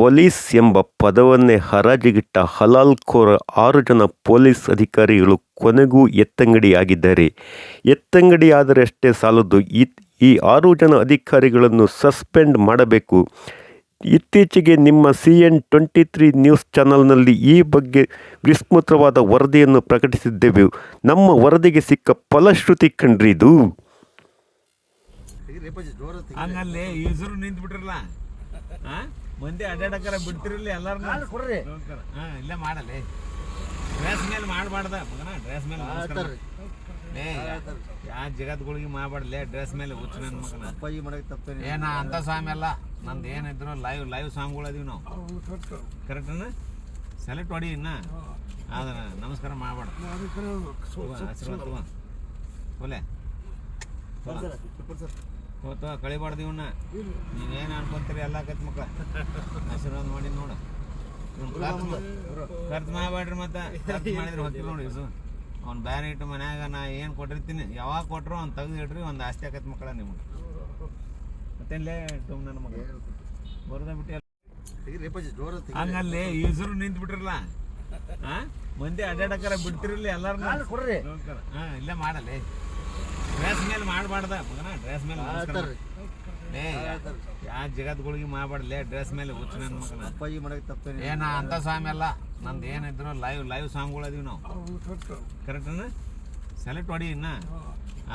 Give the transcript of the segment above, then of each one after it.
Police ಎಂಬ ಪದವನ್ನೇ ಹರಾಜಿಗಿಟ್ಟ ಹಲಾಲ್ಖೋರ ಆರು ಜನ ಪೊಲೀಸ್ ಅಧಿಕಾರಿಗಳು ಕೊನೆಗೂ ಎತ್ತಂಗಡಿಯಾಗಿದ್ದಾರೆ. ಎತ್ತಂಗಡಿಯಾದರೆ ಅಷ್ಟೇ ಸಾಲದು, ಈ ಈ ಆರು ಜನ ಅಧಿಕಾರಿಗಳನ್ನು ಸಸ್ಪೆಂಡ್ ಮಾಡಬೇಕು. ಇತ್ತೀಚೆಗೆ ನಿಮ್ಮ C N twenty three news ಚಾನಲ್ನಲ್ಲಿ ಈ ಬಗ್ಗೆ ವಿಸ್ಮೃತವಾದ ವರದಿಯನ್ನು ಪ್ರಕಟಿಸಿದ್ದೆವು. ನಮ್ಮ ವರದಿಗೆ ಸಿಕ್ಕ ಫಲಶ್ರುತಿ ಕಂಡ್ರಿದು? ಮಂದಿ ಅಡ್ಡಾಡಕರ ಬಿಡ್ತಿರಲಿ ಎಲ್ಲಾರು ಹಾ ಇಲ್ಲೇ ಮಾಡಲಿ ಡ್ರೆಸ್ ಮೇಲೆ ಮಾಡಬಾರ್ದ ಮಗನ? ಡ್ರೆಸ್ ಮೇಲೆ ಯಾ ಏ ಯಾ ಜಗತ್ಗಳಿಗೆ ಮಾಡಬಾರ್ಲೆ ಡ್ರೆಸ್ ಮೇಲೆ ಹುಚ್ಚ ನನ್ನ ಮಗನ? ಅಪ್ಪಾಜಿ ಮಾಡಕ್ ತಪ್ಪೇನೆ ಏನ ಅಂತ ಸ್ವಾಮಿ ಅಲ್ಲ. ನಂದು ಏನಿದ್ರು ಲೈವ್ ಲೈವ್ ಸಾಂಗ್ಗಳದೀವಿ ನಾವು. ಕರೆಕ್ಟನ ಸೆಲೆಕ್ಟ್ ಹೊಡಿ ಇನ್ನ. ಅದನ್ನ ನಮಸ್ಕಾರ ಮಾಡಬಾರ್ದು. ಆಶೀರ್ವಾದ ತಗೋ. ಒಲೆ ಹೋತ ಕಳಿಬಾರ್ದು ಇವನ್ನ ನೀವೇನು ಅನ್ಕೊಂತೀರಿ ಎಲ್ಲ ಕತ್ ಮಕ್ಳ. ಆಶೀರ್ವಾದ ಮಾಡಿ ನೋಡು. ಖರ್ಚು ಮಾಡಬೇಡ್ರಿ ಮತ್ತೆ. ಖರ್ಚು ಮಾಡಿದ್ರೆ ಹೊತ್ತಿಲ್ಲ ನೋಡಿ ಇಸು ಅವ್ನು ಬ್ಯಾರೆ ಇಟ್ಟು ಮನ್ಯಾಗ ನಾ ಏನು ಕೊಟ್ಟಿರ್ತೀನಿ. ಯಾವಾಗ ಕೊಟ್ರು ಅವ್ನು ತೆಗ್ದು ಇಡ್ರಿ ಒಂದು ಆಸ್ತಿ ಆಕತ್ ಮಕ್ಕಳ ನಿಮ್ಗೆ. ಮತ್ತೇನ್ಲೇ ಟೂಮ್ ನನ್ನ ಮಗ. ಬರ್ದ ಬಿಟ್ಟು ಹಂಗಲ್ಲಿ ಯೂಸರು ನಿಂತು ಬಿಟ್ರಲ್ಲ ಹಾ ಮಂದಿ ಅಡ್ಡಾಡಕರ ಬಿಡ್ತಿರಲಿ ಎಲ್ಲಾರು ಕೊಡ್ರಿ. ಹಾ ಇಲ್ಲೇ ಮಾಡಲಿ ಡ್ರೆಸ್ ಮೇಲೆ ಮಾಡಬಾರ್ದ ಮಗನ? ಡ್ರೆಸ್ ಮೇಲೆ ಏ ಯಾ ಜಗತ್ಗಳಿಗೆ ಮಾಡಬಾರ್ಲೆ ಡ್ರೆಸ್ ಮೇಲೆ ಹುಚ್ಚ ನನ್ನ ಮಗನ. ಅಪ್ಪಾಜಿ ಮಾಡಕ್ಕೆ ತಪ್ಪೇನೆ ಏನ ಅಂತ ಸ್ವಾಮಿ ಅಲ್ಲ. ನಂದು ಏನಿದ್ರು ಲೈವ್ ಲೈವ್ ಸಾಂಗ್ಗಳು ಅದೀವಿ ನಾವು. ಕರೆಕ್ಟನ ಸೆಲೆಕ್ಟ್ ಹೊಡಿ ಇನ್ನ?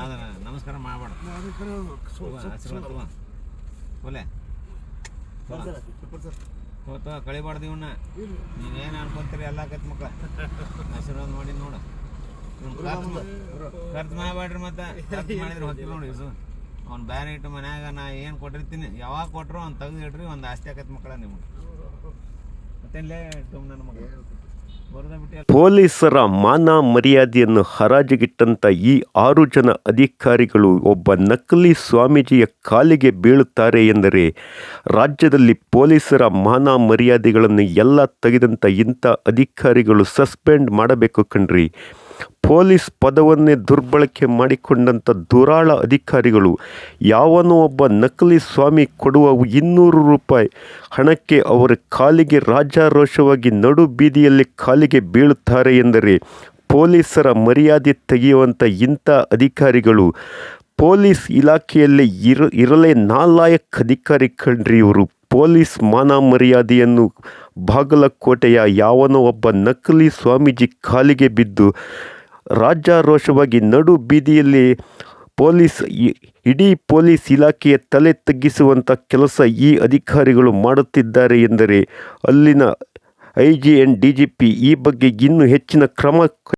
ಅದನ್ನ ನಮಸ್ಕಾರ ಮಾಡಬಾರ್ದು. ಆಶೀರ್ವಾದ ಒಲೆ ಕಳಿಬಾರ್ದು ಇವನ್ನ ನೀವೇನು ಅನ್ಕೊಂತೀರಿ ಎಲ್ಲ ಕತ್ ಮಕ್ಳ. ಆಶೀರ್ವಾದ ನೋಡಿ ನೋಡು. ಖರ್ಚು ಮಾಡಬೇಡ್ರಿ ಮತ್ತೆ. ಖರ್ಚು ಮಾಡಿದ್ರೆ ಹೊತ್ತಿಲ್ಲ ನೋಡಿ ಇಸು ಅವ್ನು ಬ್ಯಾನ್ ಇಟ್ಟು ಮನ್ಯಾಗ ನಾ ಏನು ಕೊಟ್ಟಿರ್ತೀನಿ, ಯಾವಾಗ ಕೊಟ್ಟರು ಅವ್ನು ತೆಗ್ದು ಇಡ್ರಿ, ಒಂದು ಆಸ್ತಿ ಆಕತ್ ಮಕ್ಕಳ ನಿಮ್ಗೆ. ನನ್ನ ಮಗ. ಪೊಲೀಸರ ಮಾನ ಮರ್ಯಾದೆಯನ್ನು ಹರಾಜಿಗಿಟ್ಟಂಥ ಈ ಆರು ಜನ ಅಧಿಕಾರಿಗಳು ಒಬ್ಬ ನಕಲಿ ಸ್ವಾಮೀಜಿಯ ಕಾಲಿಗೆ ಬೀಳುತ್ತಾರೆ ಎಂದರೆ ರಾಜ್ಯದಲ್ಲಿ ಪೊಲೀಸರ ಮಾನ ಮರ್ಯಾದೆಗಳನ್ನು ಎಲ್ಲ ತೆಗೆದಂಥ ಇಂಥ ಅಧಿಕಾರಿಗಳು ಸಸ್ಪೆಂಡ್ ಮಾಡಬೇಕು ಕಣ್ರಿ. ಪೊಲೀಸ್ ಪದವನ್ನೇ ದುರ್ಬಳಕೆ ಮಾಡಿಕೊಂಡಂಥ ದುರಾಳ ಅಧಿಕಾರಿಗಳು, ಯಾವನೋ ಒಬ್ಬ ನಕಲಿ ಸ್ವಾಮಿ ಕೊಡುವ ಇನ್ನೂರು ರೂಪಾಯಿ ಹಣಕ್ಕೆ ಅವರ ಕಾಲಿಗೆ ರಾಜಾರೋಷವಾಗಿ ನಡು ಬೀದಿಯಲ್ಲಿ ಕಾಲಿಗೆ ಬೀಳುತ್ತಾರೆ ಎಂದರೆ ಪೊಲೀಸರ ಮರ್ಯಾದೆ ತೆಗೆಯುವಂಥ ಇಂಥ ಅಧಿಕಾರಿಗಳು ಪೊಲೀಸ್ ಇಲಾಖೆಯಲ್ಲಿ ಇರ, ಇರಲೇ ನಾಲಾಯಕ್ ಅಧಿಕಾರಿ ಕಂಡ್ರಿ ಇವರು. ಪೊಲೀಸ್ ಮಾನ ಮರ್ಯಾದೆಯನ್ನು ಬಾಗಲಕೋಟೆಯ ಯಾವನೋ ಒಬ್ಬ ನಕಲಿ ಸ್ವಾಮೀಜಿ ಕಾಲಿಗೆ ಬಿದ್ದು ರಾಜಾರೋಷವಾಗಿ ನಡು ಬೀದಿಯಲ್ಲಿ ಪೊಲೀಸ್ ಇಡೀ ಪೊಲೀಸ್ ಇಲಾಖೆಯ ತಲೆ ತಗ್ಗಿಸುವಂಥ ಕೆಲಸ ಈ ಅಧಿಕಾರಿಗಳು ಮಾಡುತ್ತಿದ್ದಾರೆ ಎಂದರೆ ಅಲ್ಲಿನ I G and D G P ಈ ಬಗ್ಗೆ ಇನ್ನೂ ಹೆಚ್ಚಿನ ಕ್ರಮ